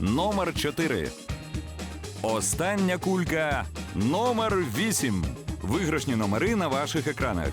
Номер 4. Остання кулька номер 8. Виграшні номери на ваших екранах.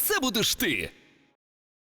це будеш ти.